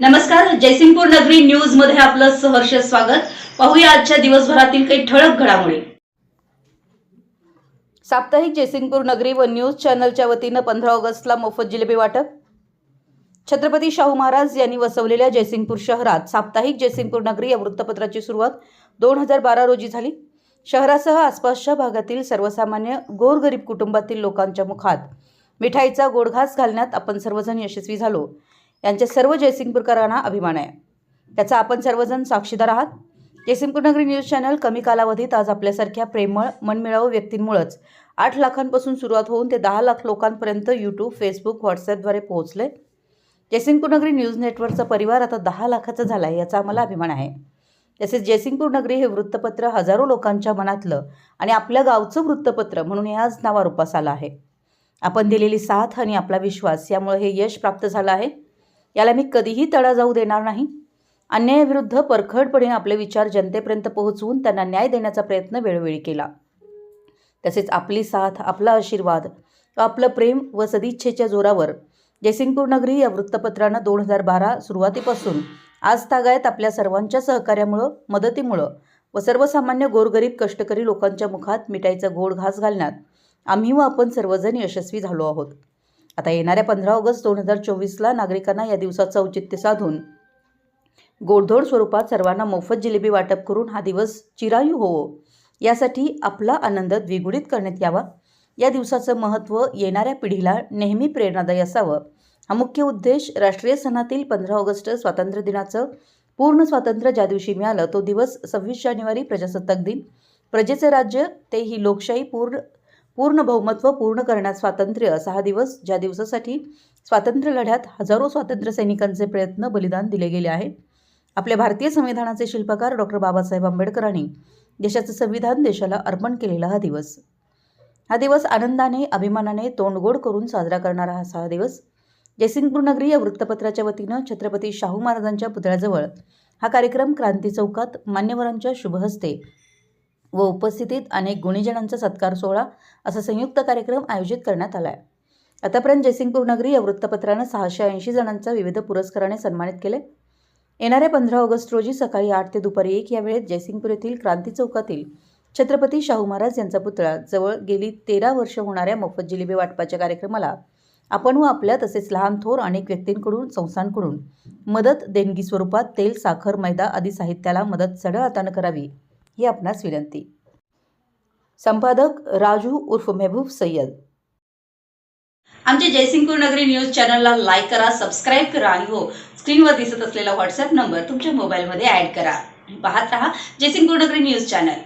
नमस्कार जयसिंगपूर नगरी न्यूजमध्ये आपलं सहर्ष स्वागत. पाहूया आजच्या दिवसभरातील काही ठळक घडामोडी. साप्ताहिक जयसिंगपूर नगरी व न्यूज चॅनलच्या वतीनं पंधरा ऑगस्टला मोफत जिलेबी वाटप. छत्रपती शाहू महाराज यांनी वसवलेल्या जयसिंगपूर शहरात साप्ताहिक जयसिंगपूर नगरी या वृत्तपत्राची सुरुवात दोन हजार बारा रोजी झाली. शहरासह आसपासच्या भागातील सर्वसामान्य गोरगरीब कुटुंबातील लोकांच्या मुखात मिठाईचा गोडघास घालण्यात आपण सर्वजण यशस्वी झालो. यांच्या सर्व जयसिंगपूरकरांना अभिमान आहे. त्याचा आपण सर्वजण साक्षीदार आहात. जयसिंगपूर नगरी न्यूज चॅनल कमी कालावधीत आज आपल्यासारख्या प्रेमळ मनमिळावू व्यक्तींमुळेच आठ लाखांपासून सुरुवात होऊन ते दहा लाख लोकांपर्यंत यूट्यूब फेसबुक व्हॉट्सॲपद्वारे पोहोचले. जयसिंगपूर नगरी न्यूज नेटवर्कचा परिवार आता दहा लाखाचा झाला आहे याचा आम्हाला अभिमान आहे. तसेच जयसिंगपूर नगरी हे वृत्तपत्र हजारो लोकांच्या मनातलं आणि आपल्या गावचं वृत्तपत्र म्हणून हे आज नावारूपास आलं आहे. आपण दिलेली साथ आणि आपला विश्वास यामुळे हे यश प्राप्त झालं आहे. याला मी कधीही तडा जाऊ देणार नाही. अन्यायाविरुद्ध परखडपणे आपले विचार जनतेपर्यंत पोहोचवून त्यांना न्याय देण्याचा प्रयत्न वेळोवेळी केला. तसेच आपली साथ आपला आशीर्वाद व आपलं प्रेम व सदिच्छेच्या जोरावर जयसिंगपूर नगरी या वृत्तपत्रानं दोन हजार बारा सुरुवातीपासून आज तागायत आपल्या सर्वांच्या सहकार्यामुळं मदतीमुळं व सर्वसामान्य गोरगरीब कष्टकरी लोकांच्या मुखात मिठाईचा गोड घास घालण्यात आम्ही व आपण सर्वजण यशस्वी झालो आहोत. आता येणाऱ्या पंधरा ऑगस्ट दोन हजार चोवीसला नागरिकांना या दिवसाचं औचित्य साधून गोडधोड स्वरूपात सर्वांना मोफत जिलेबी वाटप करून हा दिवस चिरायू होवो. यासाठी आपला आनंद द्विगुणित करण्यात यावा. या दिवसाचं महत्त्व येणाऱ्या पिढीला नेहमी प्रेरणादायी असावं. हा मुख्य उद्देश राष्ट्रीय सणातील पंधरा ऑगस्ट स्वातंत्र्य दिनाचं पूर्ण स्वातंत्र्य ज्या दिवशी मिळालं तो दिवस सव्वीस जानेवारी प्रजासत्ताक दिन. प्रजेचं राज्य ते ही लोकशाही पूर्ण पूर्ण बहुमत्व पूर्ण करण्यात स्वातंत्र्य असा हा दिवस ज्या दिवसासाठी स्वातंत्र्य लढ्यात हजारो स्वातंत्र्य सैनिकांचे प्रयत्न बलिदान दिले गेले आहे. आपल्या भारतीय संविधानाचे शिल्पकार डॉक्टर बाबासाहेब आंबेडकरांनी देशाचं संविधान देशाला अर्पण केलेला हा दिवस. हा दिवस आनंदाने अभिमानाने तोंडगोड करून साजरा करणारा हा सहा दिवस. जयसिंगपूर नगरी या वृत्तपत्राच्या वतीनं छत्रपती शाहू महाराजांच्या पुतळ्याजवळ हा कार्यक्रम क्रांती चौकात मान्यवरांच्या शुभहस्ते व उपस्थितीत अनेक गुणीजनांचा सत्कार सोहळा असा संयुक्त कार्यक्रम आयोजित करण्यात आला आहे आतापर्यंत जयसिंगपूर नगरी या वृत्तपत्रानं सहाशे ऐंशी जणांचा विविध पुरस्काराने सन्मानित केले. येणाऱ्या पंधरा ऑगस्ट रोजी सकाळी आठ ते दुपारी एक या वेळेत जयसिंगपूर येथील क्रांती चौकातील छत्रपती शाहू महाराज यांचा पुतळा जवळ गेली तेरा वर्ष होणाऱ्या मोफत जिलेबी वाटपाच्या कार्यक्रमाला आपण व आपल्या तसेच लहान थोर अनेक व्यक्तींकडून संस्थांकडून मदत देणगी स्वरूपात तेल साखर मैदा आदी साहित्याला मदत सढळ हातानं करावी. ही आपणास विनंती. संपादक राजू उर्फ मेहबूब सय्यद. आमच्या जयसिंगपूर नगरी न्यूज चॅनलला लाईक करा सबस्क्राईब करा आणि हो स्क्रीनवर दिसत असलेला व्हॉट्सअप नंबर तुमच्या मोबाईलमध्ये ॲड करा. पाहत राहा जयसिंगपूर नगरी न्यूज चॅनल.